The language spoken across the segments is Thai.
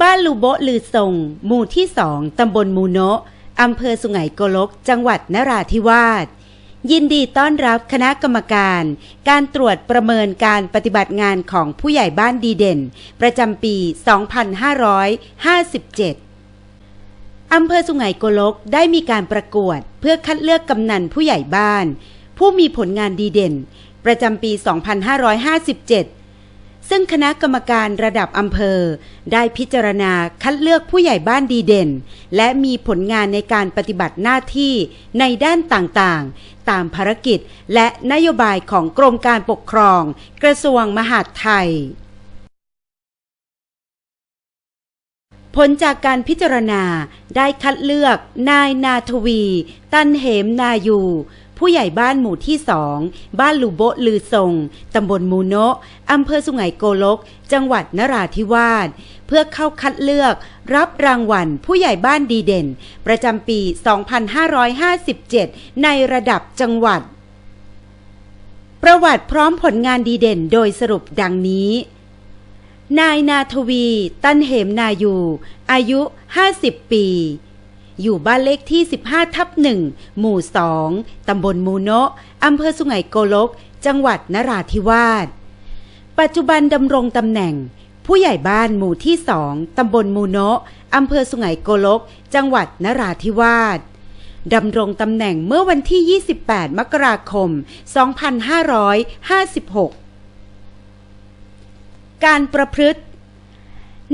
บ้านลูโบลือทรงหมู่ที่สองตำบลมูโนะอำเภอสุไหงโกลก จังหวัดนราธิวาส ยินดีต้อนรับคณะกรรมการ การตรวจประเมินการปฏิบัติงานของผู้ใหญ่บ้านดีเด่น ประจำปี 2557 อำเภอสุไหงโกลกได้มีการประกวดเพื่อคัดเลือกกำนันผู้ใหญ่บ้าน ผู้มีผลงานดีเด่น ประจำปี 2557 ซึ่งคณะกรรมการระดับอำเภอ ได้พิจารณาคัดเลือกผู้ใหญ่บ้านดีเด่น และมีผลงานในการปฏิบัติหน้าที่ในด้านต่างๆ ตามภารกิจและนโยบายของกรมการปกครอง กระทรวงมหาดไทย ผลจากการพิจารณาได้คัดเลือกนายนาทวี ตันเหมนายู ผู้ใหญ่บ้านหมู่ที่สองบ้านลูโบลือทรงตำบลมูโนะอำเภอสุไหงโกลก จังหวัดนราธิวาสเพื่อเข้าคัดเลือก รับรางวัลผู้ใหญ่บ้านดีเด่น ประจำปี 2557 ในระดับจังหวัด ประวัติพร้อมผลงานดีเด่นโดยสรุปดังนี้นายนาทวี ตันเหมนายูอายุ 50 ปี อยู่บ้านเลขที่ 15 ทับหนึ่งหมู่ 2 ตำบลมูโนะอำเภอสุไหงโกลก จังหวัดนราธิวาส ปัจจุบันดำรงตำแหน่ง ผู้ใหญ่บ้านหมู่ที่สองตำบลมูโนะอำเภอสุไหงโกลก จังหวัดนราธิวาสดำรงตำแหน่งเมื่อวันที่ 28 มกราคม 2556 การประพฤติ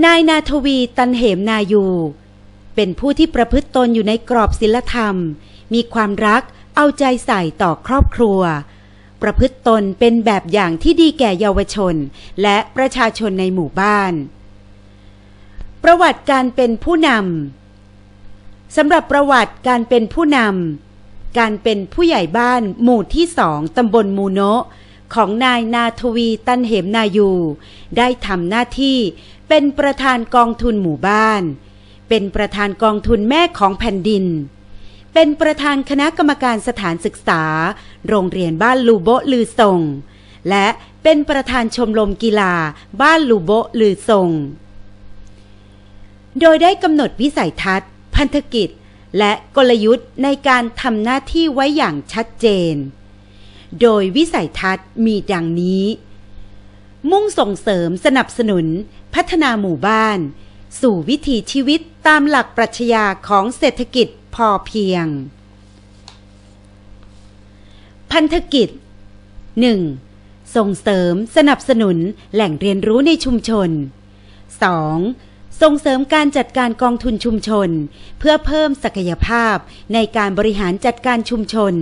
นายนาทวีตันเหมนายู เป็นผู้ที่ประพฤติตนอยู่ในกรอบศีลธรรม มีความรักเอาใจใส่ต่อครอบครัว ประพฤติตนเป็นแบบอย่างที่ดีแก่เยาวชน และประชาชนในหมู่บ้าน ประวัติการเป็นผู้นำสำหรับประวัติการเป็นผู้นำการเป็นผู้ใหญ่บ้านหมู่ที่สองตำบลมูโนะของนายนาทวีตันเหมนายู ได้ทำหน้าที่เป็นประธานกองทุนหมู่บ้าน เป็นประธานกองทุนแม่ของแผ่นดิน เป็นประธานคณะกรรมการสถานศึกษา โรงเรียนบ้านลูโบลือทรง และเป็นประธานชมรมกีฬาบ้านลูโบลือทรง โดยได้กำหนดวิสัยทัศน์ พันธกิจ และกลยุทธ์ในการทำหน้าที่ไว้อย่างชัดเจน โดยวิสัยทัศน์มีดังนี้ มุ่งส่งเสริมสนับสนุน พัฒนาหมู่บ้าน สู่วิถีชีวิตตามหลักปรัชญาของเศรษฐกิจพอเพียง พันธกิจ 1. ส่งเสริมสนับสนุนแหล่งเรียนรู้ในชุมชน 2. ส่งเสริมการจัดการกองทุนชุมชน เพื่อเพิ่มศักยภาพในการบริหารจัดการชุมชน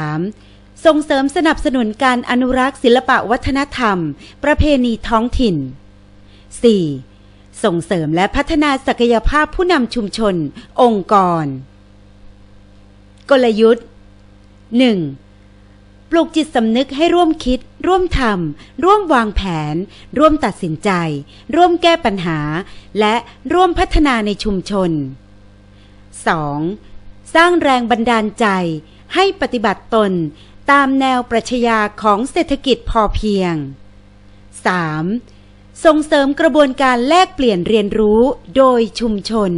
3. ส่งเสริมสนับสนุนการอนุรักษ์ศิลปะวัฒนธรรม ประเพณีท้องถิ่น 4. ส่งเสริมและพัฒนาศักยภาพผู้นำชุมชน องค์กร กลยุทธ์ 1. ปลูกจิตสำนึกให้ร่วมคิด ร่วมทำร่วมวางแผน ร่วมตัดสินใจ ร่วมแก้ปัญหา และร่วมพัฒนาในชุมชน 2. สร้างแรงบันดาลใจ ให้ปฏิบัติตน ตามแนวปรัชญาของเศรษฐกิจพอเพียง 3. ส่งเสริมกระบวนการแลกเปลี่ยนเรียนรู้โดยชุมชน